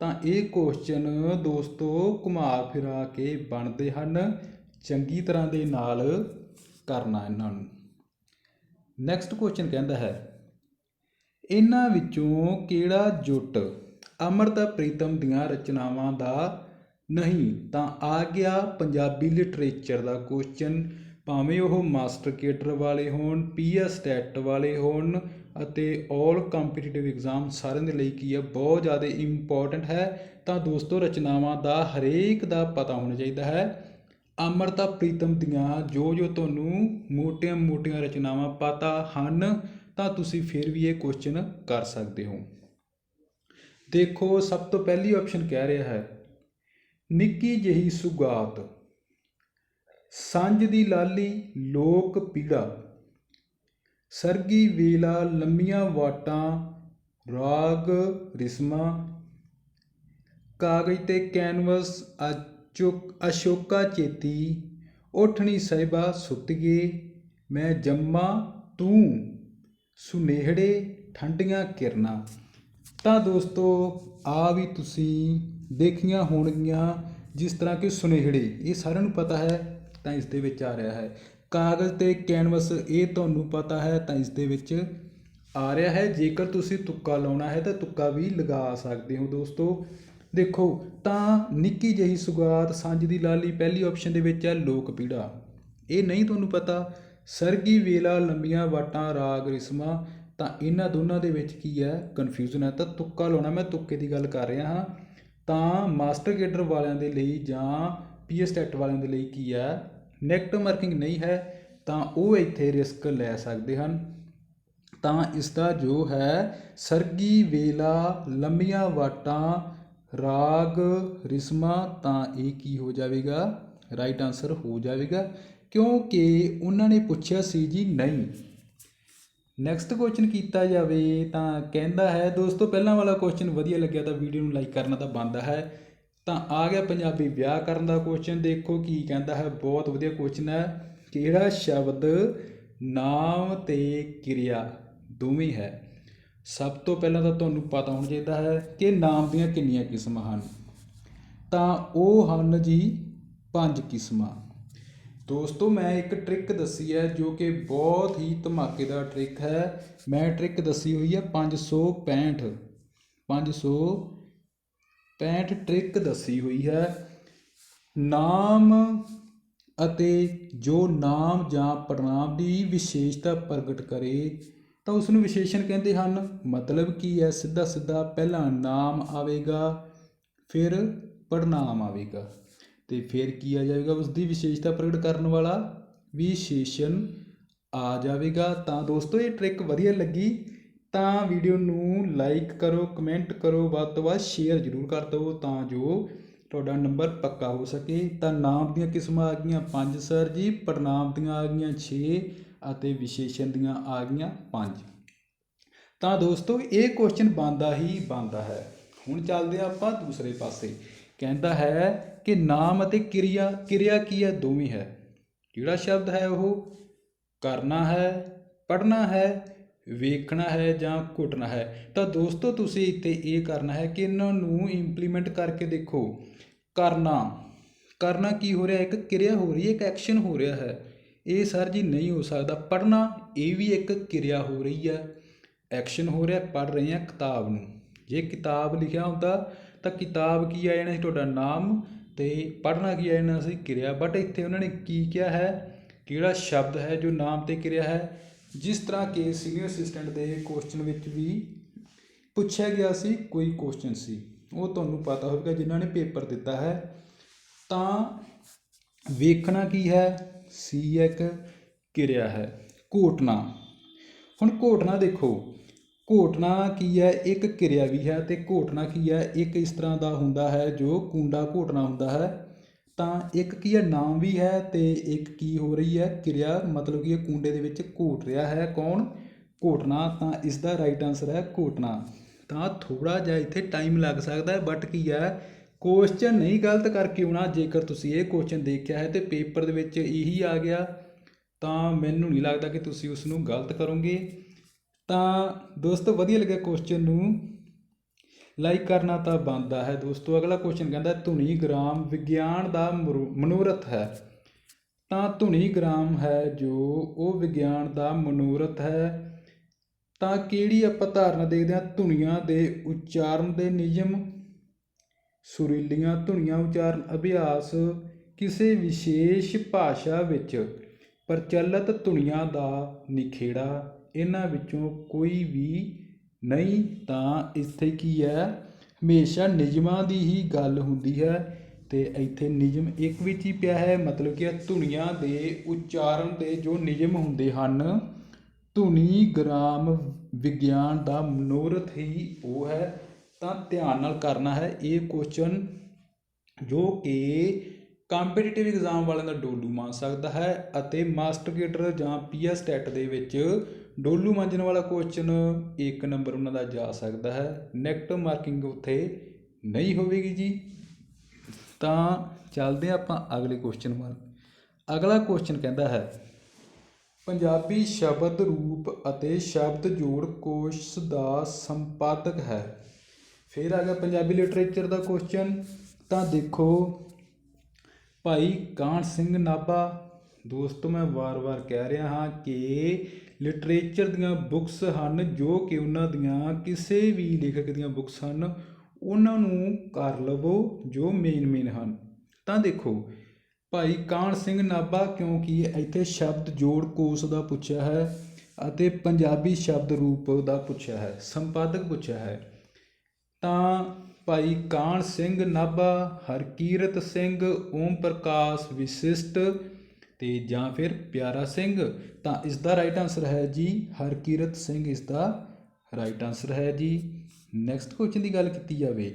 ਤਾਂ ਇਹ ਕੁਐਸਚਨ ਦੋਸਤੋ ਘੁਮਾ ਫਿਰਾ ਕੇ ਬਣਦੇ ਹਨ। ਚੰਗੀ ਤਰ੍ਹਾਂ ਦੇ ਨਾਲ ਕਰਨਾ ਇਹਨਾਂ ਨੂੰ। ਨੈਕਸਟ ਕੁਐਸਚਨ ਕਹਿੰਦਾ ਹੈ ਇਹਨਾਂ ਵਿੱਚੋਂ ਕਿਹੜਾ ਜੁੱਟ ਅਮਰਤਾ ਪ੍ਰੀਤਮ ਦੀਆਂ ਰਚਨਾਵਾਂ ਦਾ ਨਹੀਂ? ਤਾਂ ਆ ਗਿਆ ਪੰਜਾਬੀ ਲਿਟਰੇਚਰ ਦਾ ਕੁਐਸਚਨ ਭਾਵੇਂ ਉਹ ਮਾਸਟਰ ਕੇਡਰ ਵਾਲੇ ਹੋਣ, ਪੀਐਸ ਟੈਟ ਵਾਲੇ ਹੋਣ ਅਤੇ 올 ਕੰਪੀਟੀਟਿਵ ਐਗਜ਼ਾਮ ਸਾਰਿਆਂ ਦੇ ਲਈ ਕੀ ਹੈ ਬਹੁਤ ਜ਼ਿਆਦਾ ਇੰਪੋਰਟੈਂਟ ਹੈ। ਤਾਂ ਦੋਸਤੋ, ਰਚਨਾਵਾਂ ਦਾ ਹਰੇਕ ਦਾ ਪਤਾ ਹੋਣਾ ਚਾਹੀਦਾ ਹੈ। ਅਮਰਤਾ ਪ੍ਰੀਤਮ ਦੀਆਂ ਜੋ ਜੋ ਤੁਹਾਨੂੰ ਮੋਟੀਆਂ-ਮੋਟੀਆਂ ਰਚਨਾਵਾਂ ਪਤਾ ਹਨ ਤਾਂ ਤੁਸੀਂ ਫਿਰ ਵੀ ਇਹ ਕੁਐਸਚਨ ਕਰ ਸਕਦੇ ਹੋ। ਦੇਖੋ, ਸਭ ਤੋਂ ਪਹਿਲੀ ਆਪਸ਼ਨ ਕਹਿ ਰਿਹਾ ਹੈ, ਨਿੱਕੀ ਜਿਹੀ ਸੁਗਾਤ। ਸੰਜ ਦੀ ਲਾਲੀ, ਲੋਕ ਪੀੜਾ। ਸਰਗੀ ਵੇਲਾ, ਲੰਮੀਆਂ ਵਾਟਾਂ, ਰਾਗ ਰਿਸਮਾ। ਕਾਗਜ਼ ਤੇ ਕੈਨਵਸ, ਅਚੁਕ, ਅਸ਼ੋਕਾ ਚੇਤੀ। ਉਠਣੀ ਸਹਿਬਾ ਸੁੱਤੀਏ ਮੈਂ ਜੰਮਾ ਤੂੰ। ਸੁਨੇਹੜੇ ਠੰਡੀਆਂ ਕਿਰਨਾਂ। ਤਾਂ ਦੋਸਤੋ, ਆ ਵੀ ਤੁਸੀਂ ਦੇਖੀਆਂ ਹੋਣਗੀਆਂ ਜਿਸ ਤਰ੍ਹਾਂ ਕਿ ਸੁਨੇਹੜੇ, ਇਹ ਸਾਰਿਆਂ ਨੂੰ ਪਤਾ ਹੈ, ਤਾਂ ਇਸ ਦੇ ਵਿੱਚ ਆ ਰਿਹਾ ਹੈ। ਕਾਗਜ਼ ਤੇ ਕੈਨਵਸ, ਇਹ ਤੁਹਾਨੂੰ ਪਤਾ ਹੈ, ਤਾਂ ਇਸ ਦੇ ਵਿੱਚ ਆ ਰਿਹਾ ਹੈ। ਜੇਕਰ ਤੁਸੀਂ ਤੁੱਕਾ ਲਾਉਣਾ ਹੈ, ਤਾਂ ਤੁੱਕਾ ਵੀ ਲਗਾ ਸਕਦੇ ਹੋ ਦੋਸਤੋ। ਦੇਖੋ, ਤਾਂ ਨਿੱਕੀ ਜਿਹੀ ਸੁਗਾਤ, ਸਾਂਝ ਦੀ ਲਾਲੀ, ਪਹਿਲੀ ਆਪਸ਼ਨ ਦੇ ਵਿੱਚ ਹੈ ਲੋਕ ਪੀੜਾ। ਇਹ ਨਹੀਂ ਤੁਹਾਨੂੰ ਪਤਾ ਸਰਗੀ ਵੇਲਾ ਲੰਬੀਆਂ ਵਾਟਾਂ ਰਾਗ ਰਿਸਮਾਂ, ਤਾਂ ਇਹਨਾਂ ਦੋਨਾਂ ਦੇ ਵਿੱਚ ਕੀ ਹੈ? ਕਨਫਿਊਜ਼ਨ ਹੈ। ਤਾਂ ਤੁੱਕਾ ਲਾਉਣਾ, ਮੈਂ ਤੁੱਕੇ ਦੀ ਗੱਲ ਕਰ ਰਿਹਾ ਹਾਂ। ਤਾਂ ਮਾਸਟਰ ਗੇਡਰ ਵਾਲਿਆਂ ਦੇ ਲਈ ਜਾਂ ਪੀਐਸ ਟੈਟ ਵਾਲਿਆਂ ਦੇ ਲਈ ਕੀ ਹੈ? ਨੈਗੇਟਿਵ ਮਾਰਕਿੰਗ ਨਹੀਂ ਹੈ, ਤਾਂ ਉਹ ਇੱਥੇ ਰਿਸਕ ਲੈ ਸਕਦੇ ਹਨ। ਤਾਂ ਇਸ ਦਾ ਜੋ ਹੈ, ਸਰਗੀ ਵੇਲਾ ਲੰਮੀਆਂ ਵਾਟਾਂ ਰਾਗ ਰਿਸਮਾ, ਤਾਂ ਇਹ ਕੀ ਹੋ ਜਾਵੇਗਾ? ਰਾਈਟ ਆਨਸਰ ਹੋ ਜਾਵੇਗਾ। ਕਿਉਂਕਿ ਉਹਨਾਂ ਨੇ ਪੁੱਛਿਆ ਸੀ ਜੀ ਨਹੀਂ। ਨੈਕਸਟ ਕੁਐਸਚਨ ਕੀਤਾ ਜਾਵੇ ਤਾਂ ਕਹਿੰਦਾ ਹੈ, ਦੋਸਤੋ, ਪਹਿਲਾਂ ਵਾਲਾ ਕੁਐਸਚਨ ਵਧੀਆ ਲੱਗਿਆ ਤਾਂ ਵੀਡੀਓ ਨੂੰ ਲਾਈਕ ਕਰਨਾ ਤਾਂ ਬਣਦਾ ਹੈ। ਤਾਂ ਆ ਗਿਆ ਪੰਜਾਬੀ ਵਿਆਹ ਕਰਨ ਦਾ ਕੁਐਸਚਨ ਦੇਖੋ ਕੀ ਕਹਿੰਦਾ ਹੈ, ਬਹੁਤ ਵਧੀਆ ਕੁਐਸਚਨ ਹੈ। ਕਿਹੜਾ ਸ਼ਬਦ ਨਾਮ ਤੇ ਕਿਰਿਆ ਦੋਵੇਂ ਹੈ? ਸਭ ਤੋਂ ਪਹਿਲਾਂ ਤਾਂ ਤੁਹਾਨੂੰ ਪਤਾ ਹੋਣਾ ਚਾਹੀਦਾ ਹੈ ਕਿ ਨਾਮ ਦੀਆਂ ਕਿੰਨੀਆਂ ਕਿਸਮਾਂ ਹਨ। ਤਾਂ ਉਹ ਹਨ ਜੀ ਪੰਜ ਕਿਸਮਾਂ। ਦੋਸਤੋ, ਮੈਂ ਇੱਕ ਟ੍ਰਿਕ ਦੱਸੀ ਹੈ ਜੋ ਕਿ ਬਹੁਤ ਹੀ ਧਮਾਕੇਦਾਰ ਟ੍ਰਿਕ ਹੈ। ਮੈਂ ਟ੍ਰਿਕ ਦੱਸੀ ਹੋਈ ਹੈ 565 565 ਟ੍ਰਿਕ ਦੱਸੀ ਹੋਈ ਹੈ। ਨਾਮ ਅਤੇ ਜੋ ਨਾਮ ਜਾਂ ਪ੍ਰਣਾਮ ਦੀ ਵਿਸ਼ੇਸ਼ਤਾ ਪ੍ਰਗਟ ਕਰੇ, ਤਾਂ ਉਸ ਨੂੰ ਵਿਸ਼ੇਸ਼ਣ ਕਹਿੰਦੇ ਹਨ। ਮਤਲਬ ਕੀ ਹੈ? ਸਿੱਧਾ ਸਿੱਧਾ ਪਹਿਲਾਂ ਨਾਮ ਆਵੇਗਾ, ਫਿਰ ਪੜਨਾਮ ਆਵੇਗਾ। ਤੇ ਫਿਰ ਕੀ ਆ ਜਾਵੇਗਾ? ਉਸ ਦੀ ਵਿਸ਼ੇਸ਼ਤਾ ਪ੍ਰਗਟ ਕਰਨ ਵਾਲਾ ਵਿਸ਼ੇਸ਼ਣ ਆ ਜਾਵੇਗਾ। ਤਾਂ ਦੋਸਤੋ, ਇਹ ਟ੍ਰਿਕ ਵਧੀਆ ਲੱਗੀ, ਤਾਂ ਵੀਡੀਓ ਨੂੰ ਲਾਈਕ ਕਰੋ ਕਮੈਂਟ ਕਰੋ, ਵੱਧ ਤੋਂ ਵੱਧ ਸ਼ੇਅਰ ਜ਼ਰੂਰ ਕਰ ਦਿਓ ਤਾਂ ਜੋ ਤੁਹਾਡਾ ਨੰਬਰ ਪੱਕਾ ਹੋ ਸਕੇ। ਤਾਂ ਨਾਮ ਦੀਆਂ ਕਿਸਮਾਂ ਆ ਗਈਆਂ 5 ਸਰ ਜੀ। ਪੜਨਾਮ ਦੀਆਂ ਆ ਗਈਆਂ 6 ਅਤੇ ਵਿਸ਼ੇਸ਼ਣ ਦੀਆਂ ਆ ਗਈਆਂ 5 ਤਾਂ ਦੋਸਤੋ, ਇਹ ਕੁਐਸਚਨ ਬੰਦਾ ਹੀ ਬੰਦਾ ਹੈ। ਹੁਣ ਚੱਲਦੇ ਹਾਂ ਆਪਾਂ ਦੂਸਰੇ ਪਾਸੇ। ਕਹਿੰਦਾ ਹੈ ਕਿ ਨਾਮ ਅਤੇ ਕਿਰਿਆ ਕਿਰਿਆ ਕੀ ਹੈ? ਦੋਵੇਂ ਹੈ। ਜਿਹੜਾ ਸ਼ਬਦ ਹੈ ਉਹ? ਕਰਨਾ ਹੈ ਪੜਨਾ ਹੈ, ਵੇਖਣਾ ਹੈ ਜਾਂ ਘੁੱਟਣਾ ਹੈ। ਤਾਂ ਦੋਸਤੋ, ਤੁਸੀਂ ਇੱਥੇ ਇਹ ਕਰਨਾ ਹੈ ਕਿ ਇਹਨਾਂ ਨੂੰ ਇੰਪਲੀਮੈਂਟ ਕਰਕੇ ਦੇਖੋ। ਕਰਨਾ। ਕਰਨਾ ਕੀ ਹੋ ਰਿਹਾ? ਇੱਕ ਕਿਰਿਆ ਹੋ ਰਹੀ ਹੈ, ਇੱਕ ਐਕਸ਼ਨ ਹੋ ਰਿਹਾ ਹੈ। ਇਹ ਸਰ ਜੀ ਨਹੀਂ ਹੋ ਸਕਦਾ। ਪੜਨਾ ਇਹ ਵੀ ਇੱਕ ਕਿਰਿਆ ਹੋ ਰਹੀ ਹੈ। ਐਕਸ਼ਨ ਹੋ ਰਿਹਾ ਪੜ ਰਹੇ ਹਾਂ ਕਿਤਾਬ ਨੂੰ। ਜੇ ਕਿਤਾਬ ਲਿਖਿਆ ਹੁੰਦਾ ਤਾਂ ਕਿਤਾਬ ਕੀ ਆ ਜਾਣਾ? ਸੀ ਤੁਹਾਡਾ ਨਾਮ ਅਤੇ ਪੜ੍ਹਨਾ ਕੀ ਹੈ ਜਾਣਾ ਸੀ ਕਿਰਿਆ? ਬਟ ਇੱਥੇ ਉਹਨਾਂ ਨੇ ਕੀ ਕਿਹਾ ਹੈ? ਕਿਹੜਾ ਸ਼ਬਦ ਹੈ ਜੋ ਨਾਮ ਤੇ ਕਿਰਿਆ ਹੈ? ਜਿਸ ਤਰ੍ਹਾਂ ਕਿ ਸੀਨੀਅਰ ਅਸਿਸਟੈਂਟ ਦੇ ਕੁਐਸਚਨ ਵਿੱਚ ਵੀ ਪੁੱਛਿਆ ਗਿਆ ਸੀ, ਕੋਈ ਕੁਐਸਚਨ ਸੀ। ਉਹ ਤੁਹਾਨੂੰ ਪਤਾ ਹੋਵੇਗਾ, ਜਿਨ੍ਹਾਂ ਨੇ ਪੇਪਰ ਦਿੱਤਾ ਹੈ। ਤਾਂ ਵੇਖਣਾ ਕੀ ਹੈ? ਸੀ ਇੱਕ ਕਿਰਿਆ ਹੈ। ਘੋਟਣਾ ਹੁਣ ਘੋਟਣਾ ਦੇਖੋ। ਘੋਟਣਾ ਕੀ ਹੈ? ਇੱਕ ਕਿਰਿਆ ਵੀ ਹੈ ਤੇ ਘੋਟਣਾ ਕੀ ਹੈ? ਇੱਕ ਇਸ ਤਰ੍ਹਾਂ ਦਾ ਹੁੰਦਾ ਹੈ ਜੋ ਕੁੰਡਾ ਘੋਟਣਾ ਹੁੰਦਾ ਹੈ। ਤਾਂ ਇੱਕ ਕੀ ਹੈ? ਨਾਮ ਵੀ ਹੈ ਤੇ ਇੱਕ ਕੀ ਹੋ ਰਹੀ ਹੈ? ਕਿਰਿਆ ਮਤਲਬ ਕਿ ਇਹ ਕੁੰਡੇ ਦੇ ਵਿੱਚ ਘੋਟ ਰਿਹਾ ਹੈ। ਕੌਣ? ਘੋਟਣਾ। ਤਾਂ ਇਸ ਦਾ ਰਾਈਟ ਆਨਸਰ ਹੈ ਘੋਟਣਾ। ਤਾਂ ਥੋੜਾ ਜਿਹਾ ਇੱਥੇ ਟਾਈਮ ਲੱਗ ਸਕਦਾ ਹੈ ਬਟ ਕੀ ਹੈ? ਕੁਐਸਚਨ ਨਹੀਂ ਗਲਤ ਕਰਕੇ ਆਉਣਾ, ਜੇਕਰ ਤੁਸੀਂ ਇਹ ਕੁਐਸਚਨ ਦੇਖਿਆ ਹੈ ਤੇ ਪੇਪਰ ਦੇ ਵਿੱਚ ਇਹੀ ਆ ਗਿਆ, ਤਾਂ ਮੈਨੂੰ ਨਹੀਂ ਲੱਗਦਾ ਕਿ ਤੁਸੀਂ ਉਸ ਨੂੰ ਗਲਤ ਕਰੋਗੇ। ਤਾਂ ਦੋਸਤੋ, ਵਧੀਆ ਲੱਗਿਆ ਕੁਐਸਚਨ ਨੂੰ। ਲਾਈਕ ਕਰਨਾ ਤਾਂ ਬਣਦਾ ਹੈ ਦੋਸਤੋ। ਅਗਲਾ ਕੁਐਸਚਨ ਕਹਿੰਦਾ, ਧੁਨੀ ਗ੍ਰਾਮ ਵਿਗਿਆਨ ਦਾ ਮਰੂ- ਮਨੋਰਥ ਹੈ। ਤਾਂ ਧੁਨੀ ਗ੍ਰਾਮ ਹੈ ਜੋ ਉਹ ਵਿਗਿਆਨ ਦਾ ਮਨੋਰਥ ਹੈ। ਤਾਂ ਕਿਹੜੀ ਆਪਾਂ ਧਾਰਨਾ ਦੇਖਦੇ ਹਾਂ? ਧੁਨੀਆਂ ਦੇ ਉਚਾਰਨ ਦੇ ਨਿਯਮ। ਸੁਰੀਲੀਆਂ ਧੁਨੀਆਂ ਉਚਾਰਨ ਅਭਿਆਸ ਕਿਸੇ ਵਿਸ਼ੇਸ਼ ਭਾਸ਼ਾ ਵਿੱਚ ਪ੍ਰਚਲਿਤ ਧੁਨੀਆਂ ਦਾ ਨਿਖੇੜਾ ਇਹਨਾਂ ਵਿੱਚੋਂ ਕੋਈ ਵੀ ਨਹੀਂ ਤਾਂ ਇੱਥੇ ਕੀ ਹੈ? ਹਮੇਸ਼ਾ ਨਿਯਮਾਂ ਦੀ ਹੀ ਗੱਲ ਹੁੰਦੀ ਹੈ ਅਤੇ ਇੱਥੇ ਨਿਯਮ ਇੱਕ ਵਿੱਚ ਹੀ ਪਿਆ ਹੈ, ਮਤਲਬ ਕਿ ਧੁਨੀਆਂ ਦੇ ਉਚਾਰਨ ਦੇ ਜੋ ਨਿਯਮ ਹੁੰਦੇ ਹਨ, ਧੁਨੀ ਗ੍ਰਾਮ ਵਿਗਿਆਨ ਦਾ ਮਨੋਰਥ ਹੀ ਉਹ ਹੈ। ਤਾਂ ਧਿਆਨ ਨਾਲ ਕਰਨਾ ਹੈ ਇਹ ਕੁਐਸਚਨ ਜੋ ਕਿ ਕੰਪੀਟੀਟਿਵ ਐਗਜ਼ਾਮ ਵਾਲਿਆਂ ਦਾ ਡੋਲੂ ਮੰਨ ਸਕਦਾ ਹੈ ਅਤੇ ਮਾਸਟਰ ਗੇਟਰ ਜਾਂ ਪੀਐਸ ਟੈਟ ਦੇ ਵਿੱਚ ਡੋਲੂ ਮਾਂਜਣ ਵਾਲਾ ਕੁਐਸਚਨ ਇੱਕ ਨੰਬਰ ਉਹਨਾਂ ਦਾ ਜਾ ਸਕਦਾ ਹੈ। ਨੈਗੇਟਿਵ ਮਾਰਕਿੰਗ ਉੱਥੇ ਨਹੀਂ ਹੋਵੇਗੀ ਜੀ। ਤਾਂ ਚੱਲਦੇ ਹਾਂ ਆਪਾਂ ਅਗਲੇ ਕੁਐਸਚਨ ਵੱਲ। ਅਗਲਾ ਕੁਐਸਚਨ ਕਹਿੰਦਾ ਹੈ, ਪੰਜਾਬੀ ਸ਼ਬਦ ਰੂਪ ਅਤੇ ਸ਼ਬਦ ਜੋੜ ਕੋਸ਼ ਦਾ ਸੰਪਾਦਕ ਹੈ। ਫਿਰ ਆ ਗਿਆ ਪੰਜਾਬੀ ਲਿਟਰੇਚਰ ਦਾ ਕੁਐਸਚਨ ਤਾਂ ਦੇਖੋ, ਭਾਈ ਕਾਹਨ ਸਿੰਘ ਨਾਭਾ, ਦੋਸਤੋ ਮੈਂ ਵਾਰ-ਵਾਰ ਕਹਿ ਰਿਹਾ ਹਾਂ ਕਿ ਲਿਟਰੇਚਰ ਦੀਆਂ ਬੁੱਕਸ ਹਨ ਜੋ ਕਿ ਉਹਨਾਂ ਦੀਆਂ ਕਿਸੇ ਵੀ ਲੇਖਕ ਦੀਆਂ ਬੁੱਕਸ ਹਨ, ਉਹਨਾਂ ਨੂੰ ਕਰ ਲਵੋ ਜੋ ਮੇਨ ਮੇਨ ਹਨ। ਤਾਂ ਦੇਖੋ, ਭਾਈ ਕਾਹਨ ਸਿੰਘ ਨਾਭਾ ਕਿਉਂਕਿ ਇੱਥੇ ਸ਼ਬਦ ਜੋੜ ਕੋਸ਼ ਦਾ ਪੁੱਛਿਆ ਹੈ ਅਤੇ ਪੰਜਾਬੀ ਸ਼ਬਦ ਰੂਪ ਦਾ ਪੁੱਛਿਆ ਹੈ, ਸੰਪਾਦਕ ਪੁੱਛਿਆ ਹੈ। ਤਾਂ ਭਾਈ ਕਾਹਨ ਸਿੰਘ ਨਾਭਾ, ਹਰਕੀਰਤ ਸਿੰਘ, ਓਮ ਪ੍ਰਕਾਸ਼ ਵਿਸ਼ਿਸ਼ਟ ਤੇ ਜਾਂ ਫਿਰ ਪਿਆਰਾ ਸਿੰਘ, ਤਾਂ ਇਸ ਦਾ ਰਾਈਟ ਆਨਸਰ ਹੈ ਜੀ ਹਰਕੀਰਤ ਸਿੰਘ ਇਸ ਦਾ ਰਾਈਟ ਆਨਸਰ ਹੈ ਜੀ। ਨੈਕਸਟ ਕੁਐਸਚਨ ਦੀ ਗੱਲ ਕੀਤੀ ਜਾਵੇ,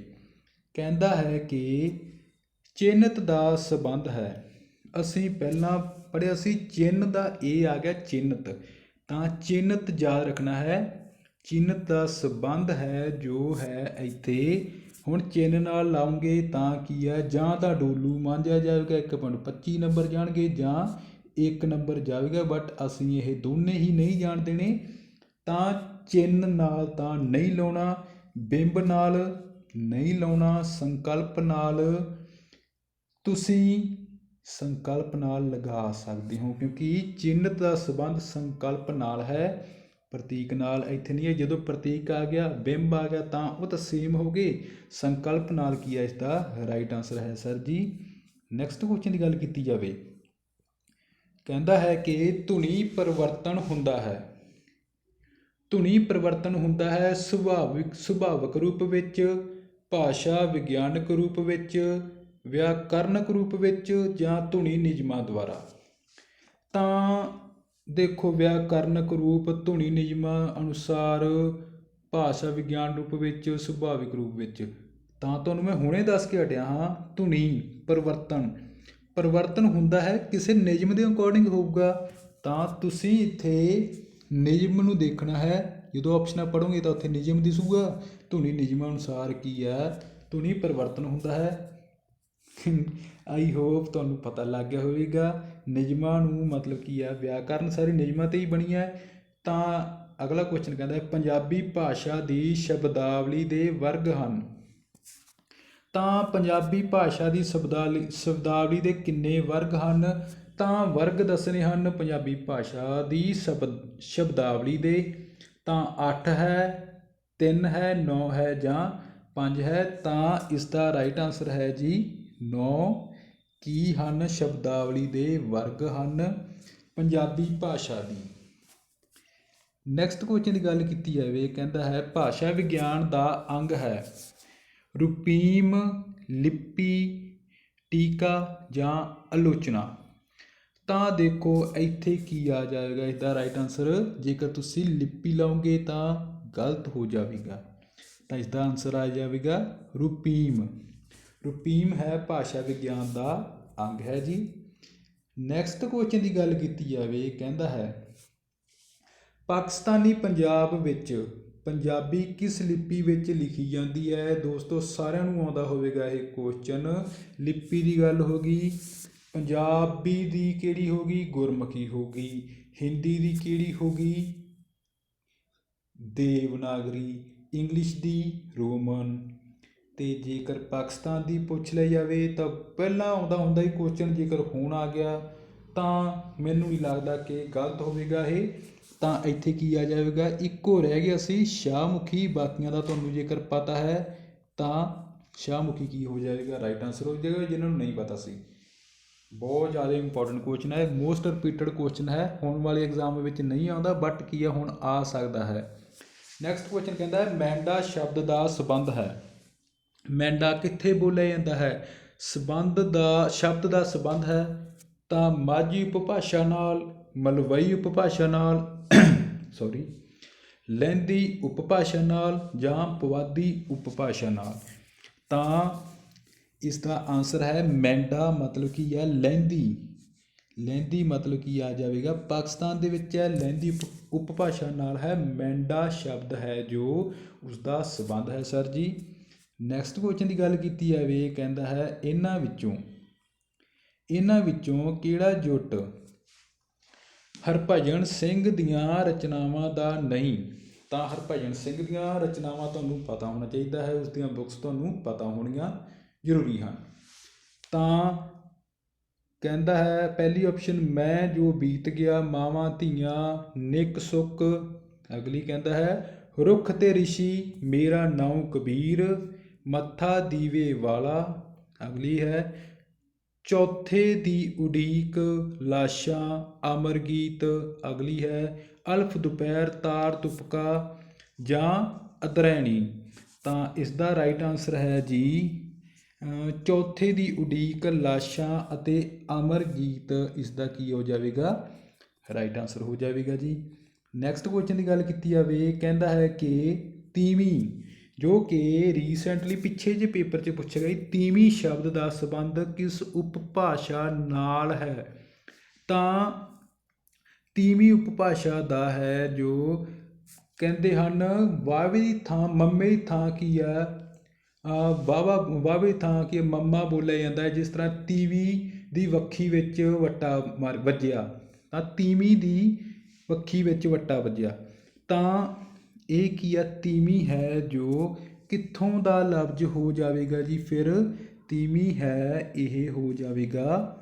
ਕਹਿੰਦਾ ਹੈ ਕਿ ਚਿੰਨਤ ਦਾ ਸਬੰਧ ਹੈ। ਅਸੀਂ ਪਹਿਲਾਂ ਪੜਿਆ ਸੀ, ਚਿੰਨ ਦਾ ਇਹ ਆ ਗਿਆ ਚਿੰਨਤ, ਤਾਂ ਚਿੰਨਤ ਯਾਦ ਰੱਖਣਾ ਹੈ। ਚਿੰਨਤ ਦਾ ਸਬੰਧ ਹੈ ਜੋ ਹੈ ਇੱਥੇ ਹੁਣ ਚਿੰਨ੍ਹ ਨਾਲ ਲਾਉਂਗੇ ਤਾਂ ਕੀ ਹੈ ਜਾਂ ਤਾਂ ਡੋਲੂ ਮਾਂਜਿਆ ਜਾਵੇਗਾ 1.25 ਨੰਬਰ ਜਾਣਗੇ ਜਾਂ ਇੱਕ ਨੰਬਰ ਜਾਵੇਗਾ ਬਟ ਅਸੀਂ ਇਹ ਦੋਨੇ ਹੀ ਨਹੀਂ ਜਾਣ ਦੇਣੇ। ਤਾਂ ਚਿੰਨ੍ਹ ਨਾਲ ਤਾਂ ਨਹੀਂ ਲਾਉਣਾ, ਬਿੰਬ ਨਾਲ ਨਹੀਂ ਲਾਉਣਾ, ਸੰਕਲਪ ਨਾਲ ਤੁਸੀਂ ਸੰਕਲਪ ਨਾਲ ਲਗਾ ਸਕਦੇ ਹੋ, ਕਿਉਂਕਿ ਚਿੰਨ੍ਹ ਦਾ ਸੰਬੰਧ ਸੰਕਲਪ ਨਾਲ ਹੈ। ਪ੍ਰਤੀਕ ਨਾਲ ਇੱਥੇ ਨਹੀਂ ਹੈ। ਜਦੋਂ ਪ੍ਰਤੀਕ ਆ ਗਿਆ, ਬਿੰਬ ਆ ਗਿਆ, ਤਾਂ ਉਹ ਤਾਂ ਸੇਮ ਹੋ ਗਏ। ਸੰਕਲਪ ਨਾਲ ਕੀ ਹੈ ਇਸ ਦਾ ਰਾਈਟ ਆਨਸਰ ਹੈ ਸਰ ਜੀ। ਨੈਕਸਟ ਕੁਐਸਚਨ ਦੀ ਗੱਲ ਕੀਤੀ ਜਾਵੇ। ਕਹਿੰਦਾ ਹੈ ਕਿ ਧੁਨੀ ਪਰਿਵਰਤਨ ਹੁੰਦਾ ਹੈ। ਧੁਨੀ ਪਰਿਵਰਤਨ ਹੁੰਦਾ ਹੈ ਸੁਭਾਵਿਕ ਸੁਭਾਵਿਕ ਰੂਪ ਵਿੱਚ, ਭਾਸ਼ਾ ਵਿਗਿਆਨਕ ਰੂਪ ਵਿੱਚ, ਵਿਆਕਰਨਕ ਰੂਪ ਵਿੱਚ ਜਾਂ ਧੁਨੀ ਨਿਯਮਾਂ ਦੁਆਰਾ। ਤਾਂ ਦੇਖੋ ਵਿਆਕਰਨਕ ਰੂਪ ਧੁਨੀ ਨਿਯਮਾਂ ਅਨੁਸਾਰ ਭਾਸ਼ਾ ਵਿਗਿਆਨ ਰੂਪ ਵਿੱਚ, ਸੁਭਾਵਿਕ ਰੂਪ ਵਿੱਚ। ਤਾਂ ਤੁਹਾਨੂੰ ਮੈਂ ਹੁਣੇ ਦੱਸ ਕੇ ਹਟਿਆ ਹਾਂ, ਧੁਨੀ, ਪਰਿਵਰਤਨ। ਪਰਿਵਰਤਨ ਹੁੰਦਾ ਹੈ, ਕਿਸੇ ਨਿਯਮ ਦੇ ਅਕੋਰਡਿੰਗ ਹੋਊਗਾ। ਤਾਂ ਤੁਸੀਂ ਇੱਥੇ ਨਿਯਮ ਨੂੰ ਦੇਖਣਾ ਹੈ। ਜਦੋਂ ਆਪਸ਼ਨਾਂ ਪੜੋਗੇ ਤਾਂ ਉੱਥੇ ਨਿਯਮ ਦਿਸੂਗਾ। ਧੁਨੀ ਨਿਯਮਾਂ ਅਨੁਸਾਰ ਕੀ ਹੈ? ਧੁਨੀ ਪਰਿਵਰਤਨ ਹੁੰਦਾ ਹੈ। ਆਈ ਹੋਪ ਤੁਹਾਨੂੰ ਪਤਾ ਲੱਗ ਗਿਆ ਹੋਵੇਗਾ। ਨਿਯਮਾਂ ਨੂੰ ਮਤਲਬ ਕੀ ਹੈ ਵਿਆਕਰਨ ਸਾਰੀ ਨਿਯਮਾਂ ਤੇ ਹੀ ਬਣੀ ਹੈ ਤਾਂ ਅਗਲਾ ਕੁਐਸਚਨ ਕਹਿੰਦਾ ਪੰਜਾਬੀ ਭਾਸ਼ਾ ਦੀ ਸ਼ਬਦਾਵਲੀ ਦੇ ਵਰਗ ਹਨ। ਤਾਂ ਪੰਜਾਬੀ ਭਾਸ਼ਾ ਦੀ ਸ਼ਬਦਾਵਲੀ ਸ਼ਬਦਾਵਲੀ ਦੇ ਕਿੰਨੇ ਵਰਗ ਹਨ? ਤਾਂ ਵਰਗ ਦੱਸਣੇ ਹਨ, ਪੰਜਾਬੀ ਭਾਸ਼ਾ ਦੀ ਸ਼ਬਦ, ਸ਼ਬਦਾਵਲੀ ਦੇ। ਤਾਂ 8 ਹੈ 3 ਹੈ 9 ਹੈ ਜਾਂ 5 ਹੈ, ਤਾਂ ਇਸ ਦਾ ਰਾਈਟ ਆਨਸਰ ਹੈ ਜੀ 9 ਕੀ ਹਨ ਸ਼ਬਦਾਵਲੀ ਦੇ ਵਰਗ ਹਨ? ਪੰਜਾਬੀ ਭਾਸ਼ਾ ਦੀ। ਨੈਕਸਟ ਕੁਐਸਚਨ ਦੀ ਗੱਲ ਕੀਤੀ ਜਾਵੇ, ਕਹਿੰਦਾ ਹੈ, ਭਾਸ਼ਾ ਵਿਗਿਆਨ ਦਾ ਅੰਗ ਹੈ। ਰੁਪੀਮ, ਲਿਪੀ, ਟੀਕਾ ਜਾਂ ਆਲੋਚਨਾ। ਤਾਂ ਦੇਖੋ, ਇੱਥੇ ਕੀ ਆ ਜਾਏਗਾ? ਇਸ ਰਾਈਟ ਆਨਸਰ ਜੇਕਰ ਤੁਸੀਂ ਲਿਪੀ ਲਾਓਗੇ ਤਾਂ ਗਲਤ ਹੋ ਜਾਵੇਗਾ। ਤਾਂ ਇਸ ਦਾ ਆਨਸਰ ਆ ਜਾਵੇਗਾ ਰੂਪੀਮ। ਰੁਪੀਮ ਹੈ ਭਾਸ਼ਾ ਵਿਗਿਆਨ ਦਾ ਅੰਗ ਹੈ ਜੀ। ਨੈਕਸਟ ਕੁਐਸਚਨ ਦੀ ਗੱਲ ਕੀਤੀ ਜਾਵੇ ਕਹਿੰਦਾ ਹੈ, ਪਾਕਿਸਤਾਨੀ ਪੰਜਾਬ ਵਿੱਚ ਪੰਜਾਬੀ ਕਿਸ ਲਿਪੀ ਵਿੱਚ ਲਿਖੀ ਜਾਂਦੀ ਹੈ? ਦੋਸਤੋ, ਸਾਰਿਆਂ ਨੂੰ ਆਉਂਦਾ ਹੋਵੇਗਾ ਇਹ ਕੁਐਸਚਨ ਲਿਪੀ ਦੀ ਗੱਲ ਹੋ ਗਈ, ਪੰਜਾਬੀ ਦੀ ਕਿਹੜੀ ਹੋ ਗਈ? ਗੁਰਮੁਖੀ ਹੋ ਗਈ। ਹਿੰਦੀ ਦੀ ਕਿਹੜੀ ਹੋ ਗਈ? ਦੇਵਨਾਗਰੀ। ਇੰਗਲਿਸ਼ ਦੀ ਰੋਮਨ। ਅਤੇ ਜੇਕਰ ਪਾਕਿਸਤਾਨ ਦੀ ਪੁੱਛ ਲਈ ਜਾਵੇ ਤਾਂ ਪਹਿਲਾਂ ਆਉਂਦਾ ਹੁੰਦਾ ਹੀ ਕੁਸ਼ਚਨ ਜੇਕਰ ਹੁਣ ਆ ਗਿਆ, ਤਾਂ ਮੈਨੂੰ ਨਹੀਂ ਲੱਗਦਾ ਕਿ ਗਲਤ ਹੋਵੇਗਾ ਇਹ। ਤਾਂ ਇੱਥੇ ਕੀ ਆ ਜਾਵੇਗਾ? ਇੱਕੋ ਰਹਿ ਗਿਆ ਸੀ ਸ਼ਾਹਮੁਖੀ, ਬਾਕੀਆਂ ਦਾ ਤੁਹਾਨੂੰ ਜੇਕਰ ਪਤਾ ਹੈ, ਤਾਂ ਸ਼ਾਹਮੁਖੀ ਕੀ ਹੋ ਜਾਵੇਗਾ? ਰਾਈਟ ਆਨਸਰ ਹੋ ਜਾਵੇਗਾ, ਜਿਨ੍ਹਾਂ ਨੂੰ ਨਹੀਂ ਪਤਾ ਸੀ। ਬਹੁਤ ਜ਼ਿਆਦਾ ਇੰਪੋਰਟੈਂਟ ਕੁਐਸਚਨ ਹੈ ਮੋਸਟ ਰਿਪੀਟਡ ਕੁਐਸਚਨ ਹੈ। ਹੁਣ ਵਾਲੇ ਐਗਜ਼ਾਮ ਵਿੱਚ ਨਹੀਂ ਆਉਂਦਾ ਬਟ ਕੀ ਹੈ ਹੁਣ ਆ ਸਕਦਾ ਹੈ। ਨੈਕਸਟ ਕੁਐਸਚਨ ਕਹਿੰਦਾ ਹੈ ਮੈਂਡਾ ਸ਼ਬਦ ਦਾ ਸੰਬੰਧ ਹੈ। ਮੈਂਡਾ ਕਿੱਥੇ ਬੋਲਿਆ ਜਾਂਦਾ ਹੈ? ਸੰਬੰਧ ਦਾ, ਸ਼ਬਦ ਦਾ ਸੰਬੰਧ ਹੈ। ਤਾਂ ਮਾਝੀ ਉਪਭਾਸ਼ਾ ਨਾਲ, ਮਲਵਈ ਉਪਭਾਸ਼ਾ ਨਾਲ ਸੌਰੀ ਲਹਿੰਦੀ ਉਪਭਾਸ਼ਾ ਨਾਲ ਜਾਂ ਪੁਆਧੀ ਉਪਭਾਸ਼ਾ ਨਾਲ। ਤਾਂ ਇਸ ਦਾ ਆਨਸਰ ਹੈ ਮੈਂਡਾ, ਮਤਲਬ ਕੀ ਹੈ ਲਹਿੰਦੀ। ਲਹਿੰਦੀ ਮਤਲਬ ਕੀ ਆ ਜਾਵੇਗਾ? ਪਾਕਿਸਤਾਨ ਦੇ ਵਿੱਚ ਹੈ, ਲਹਿੰਦੀ ਉਪ- ਉਪਭਾਸ਼ਾ ਨਾਲ ਹੈ, ਮੈਂਡਾ ਸ਼ਬਦ ਹੈ ਜੋ ਉਸ ਦਾ ਸੰਬੰਧ ਹੈ, ਸਰ ਜੀ। ਨੈਕਸਟ ਕੁਐਸਚਨ ਦੀ ਗੱਲ ਕੀਤੀ ਜਾਵੇ ਕਹਿੰਦਾ ਹੈ, ਇਹਨਾਂ ਵਿੱਚੋਂ ਇਹਨਾਂ ਵਿੱਚੋਂ ਕਿਹੜਾ ਜੁੱਟ ਹਰਭਜਨ ਸਿੰਘ ਦੀਆਂ ਰਚਨਾਵਾਂ ਦਾ ਨਹੀਂ? ਤਾਂ ਹਰਭਜਨ ਸਿੰਘ ਦੀਆਂ ਰਚਨਾਵਾਂ ਤੁਹਾਨੂੰ ਪਤਾ ਹੋਣਾ ਚਾਹੀਦਾ ਹੈ, ਉਸ ਦੀਆਂ ਬੁੱਕਸ ਤੁਹਾਨੂੰ ਪਤਾ ਹੋਣੀਆਂ ਜ਼ਰੂਰੀ ਹਨ। ਤਾਂ ਕਹਿੰਦਾ ਹੈ, ਪਹਿਲੀ ਆਪਸ਼ਨ ਮੈਂ ਜੋ ਬੀਤ ਗਿਆ, ਮਾਵਾਂ ਧੀਆਂ, ਨਿਕ ਸੁੱਕ ਅਗਲੀ ਕਹਿੰਦਾ ਹੈ, ਰੁੱਖ ਤੇ ਰਿਸ਼ੀ, ਮੇਰਾ ਨਾਉ ਕਬੀਰ। ਮੱਥਾ ਦੀਵੇ ਵਾਲਾ, ਅਗਲੀ ਹੈ, ਚੌਥੇ ਦੀ ਉਡੀਕ, ਲਾਸ਼ਾਂ, ਅਮਰ ਗੀਤ, ਅਗਲੀ ਹੈ, ਅਲਫ ਦੁਪਹਿਰ, ਤਾਰ ਤੁਪਕਾ ਜਾਂ ਅਦਰੈਣੀ ਤਾਂ ਇਸ ਦਾ ਰਾਈਟ ਆਨਸਰ ਹੈ ਜੀ ਚੌਥੇ ਦੀ ਉਡੀਕ, ਲਾਸ਼ਾਂ ਅਤੇ ਅਮਰ ਗੀਤ ਇਸ ਦਾ ਕੀ ਹੋ ਜਾਵੇਗਾ? ਰਾਈਟ ਆਨਸਰ ਹੋ ਜਾਵੇਗਾ ਜੀ। ਨੈਕਸਟ ਕੁਐਸਚਨ ਦੀ ਗੱਲ ਕੀਤੀ ਜਾਵੇ, ਕਹਿੰਦਾ ਹੈ ਕਿ ਤੀਵੀਂ ਜੋ ਕਿ ਰੀਸੈਂਟਲੀ ਪਿੱਛੇ ਜੇ ਪੇਪਰ 'ਚ ਪੁੱਛਿਆ ਗਿਆ ਤੀਵੀਂ ਸ਼ਬਦ ਦਾ ਸੰਬੰਧ ਕਿਸ ਉਪਭਾਸ਼ਾ ਨਾਲ ਹੈ? ਤਾਂ ਤੀਵੀਂ ਉਪਭਾਸ਼ਾ ਦਾ ਹੈ ਜੋ ਕਹਿੰਦੇ ਹਨ ਵਾਵੇ ਦੀ ਥਾਂ ਮੰਮੇ ਦੀ ਥਾਂ ਕੀ ਹੈ ਵਾਵਾ ਵਾਵੇ ਥਾਂ ਕਿ ਮੰਮਾ ਬੋਲਿਆ ਜਾਂਦਾ ਹੈ, ਜਿਸ ਤਰ੍ਹਾਂ ਤੀਵੀ ਦੀ ਵੱਖੀ ਵਿੱਚ ਵੱਟਾ ਮਾਰ, ਵੱਜਿਆ। ਤਾਂ ਤੀਵੀਂ ਦੀ ਵੱਖੀ ਵਿੱਚ ਵੱਟਾ ਵੱਜਿਆ। ਤਾਂ ਇਹ ਕੀ ਆ? ਤੀਵੀਂ ਹੈ ਜੋ ਕਿੱਥੋਂ ਦਾ ਲਫ਼ਜ਼ ਹੋ ਜਾਵੇਗਾ ਜੀ? ਫਿਰ ਤੀਵੀਂ ਹੈ ਇਹ ਹੋ ਜਾਵੇਗਾ।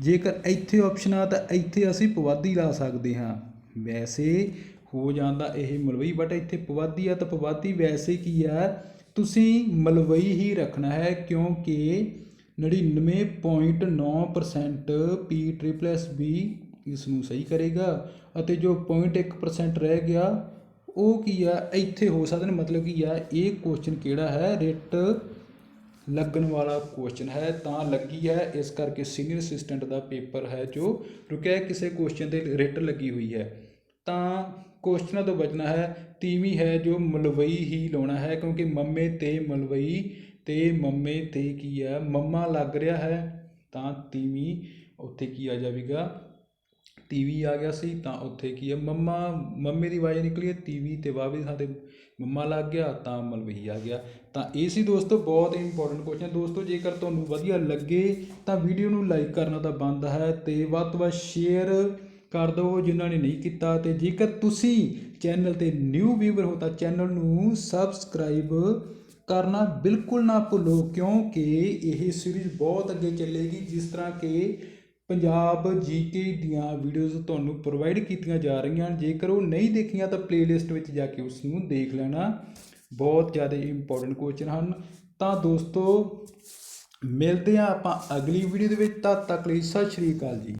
ਜੇਕਰ ਇੱਥੇ ਆਪਸ਼ਨ ਆ ਤਾਂ ਇੱਥੇ ਅਸੀਂ ਪਵਾਦੀ ਲਾ ਸਕਦੇ ਹਾਂ। ਵੈਸੇ ਹੋ ਜਾਂਦਾ ਇਹ ਮਲਵਈ ਬਟ ਇੱਥੇ ਪਵਾਦੀ ਆ ਤਾਂ ਪਵਾਦੀ ਵੈਸੇ ਕੀ ਆ? ਤੁਸੀਂ ਮਲਵਈ ਹੀ ਰੱਖਣਾ ਹੈ ਕਿਉਂਕਿ 99.9% ਪੀ ਟ੍ਰਿਪਲ ਐਸ ਬੀ ਇਸ ਨੂੰ ਸਹੀ ਕਰੇਗਾ ਅਤੇ ਜੋ 0.1% ਰਹਿ ਗਿਆ ਉਹ ਕੀ ਆ? ਇੱਥੇ ਹੋ ਸਕਦੇ ਨੇ। ਮਤਲਬ ਕੀ ਆ, ਇਹ ਕੁਐਸਚਨ ਕਿਹੜਾ ਹੈ? ਰਿਟ ਲੱਗਣ ਵਾਲਾ ਕੁਐਸਚਨ ਹੈ। ਤਾਂ ਲੱਗੀ ਹੈ, ਇਸ ਕਰਕੇ ਸੀਨੀਅਰ ਅਸਿਸਟੈਂਟ ਦਾ ਪੇਪਰ ਹੈ ਜੋ ਰੁਕਿਆ ਕਿਸੇ ਕੁਐਸਚਨ ਤੇ ਰਿਟ ਲੱਗੀ ਹੋਈ ਹੈ। ਤਾਂ ਕੁਐਸਚਨਾਂ ਤੋਂ ਬਚਣਾ ਹੈ, ਤੀਵੀਂ ਹੈ ਜੋ ਮਲਵਈ ਹੀ ਲਾਉਣਾ ਹੈ, ਕਿਉਂਕਿ ਮੰਮੇ ਤੇ ਮਲਵਈ ਤੇ ਮੰਮੇ ਤੇ ਕੀ ਹੈ? ਮੰਮਾ ਲੱਗ ਰਿਹਾ ਹੈ। ਤਾਂ ਤੀਵੀਂ, ਉੱਥੇ ਕੀ ਆ ਜਾਵੇਗਾ? ਟੀਵੀ ਆ ਗਿਆ ਸੀ ਤਾਂ ਉੱਥੇ ਕੀ ਹੈ, ਮੰਮਾ, ਮੰਮੀ ਦੀ ਆਵਾਜ਼ ਨਿਕਲੀ ਹੈ, ਟੀਵੀ ਤੇ ਵਾਵੇ ਦੀ ਥਾਂ ਤੇ ਮੰਮਾ ਲੱਗ ਗਿਆ ਤਾਂ ਮਲਵਈ ਆ ਗਿਆ। ਤਾਂ ਇਹ ਸੀ ਦੋਸਤੋ ਬਹੁਤ ਇੰਪੋਰਟੈਂਟ ਕੁਐਸਚਨ ਦੋਸਤੋ ਜੇਕਰ ਤੁਹਾਨੂੰ ਵਧੀਆ ਲੱਗੇ ਤਾਂ ਵੀਡੀਓ ਨੂੰ ਲਾਈਕ ਕਰਨਾ ਤਾਂ ਬੰਦ ਹੈ ਤੇ ਵੱਧ ਤੋਂ ਵੱਧ ਸ਼ੇਅਰ ਕਰ ਦਿਓ ਜਿਨ੍ਹਾਂ ਨੇ ਨਹੀਂ ਕੀਤਾ ਤੇ ਜੇਕਰ ਤੁਸੀਂ ਚੈਨਲ ਤੇ ਨਿਊ ਵੀਵਰ ਹੋ ਤਾਂ ਚੈਨਲ ਨੂੰ ਸਬਸਕ੍ਰਾਈਬ ਕਰਨਾ ਬਿਲਕੁਲ ਨਾ ਭੁੱਲੋ ਕਿਉਂਕਿ ਇਹ ਸੀਰੀਜ਼ ਬਹੁਤ ਅੱਗੇ ਚੱਲੇਗੀ, ਜਿਸ ਤਰ੍ਹਾਂ ਕਿ ਪੰਜਾਬ ਜੀਕੇ ਦੀਆਂ ਵੀਡੀਓਜ਼ ਤੁਹਾਨੂੰ ਪ੍ਰੋਵਾਈਡ ਕੀਤੀਆਂ ਜਾ ਰਹੀਆਂ ਹਨ। ਜੇਕਰ ਉਹ ਨਹੀਂ ਦੇਖੀਆਂ ਤਾਂ ਪਲੇਲਿਸਟ ਵਿੱਚ ਜਾ ਕੇ ਉਸ ਨੂੰ ਦੇਖ ਲੈਣਾ। ਬਹੁਤ ਜ਼ਿਆਦਾ ਇੰਪੋਰਟੈਂਟ ਕੁਐਸਚਨ ਹਨ। ਤਾਂ ਦੋਸਤੋ, ਮਿਲਦੇ ਹਾਂ ਆਪਾਂ ਅਗਲੀ ਵੀਡੀਓ ਦੇ ਵਿੱਚ। ਤਦ ਤੱਕ ਲਈ ਸਤਿ ਸ਼੍ਰੀ ਅਕਾਲ ਜੀ।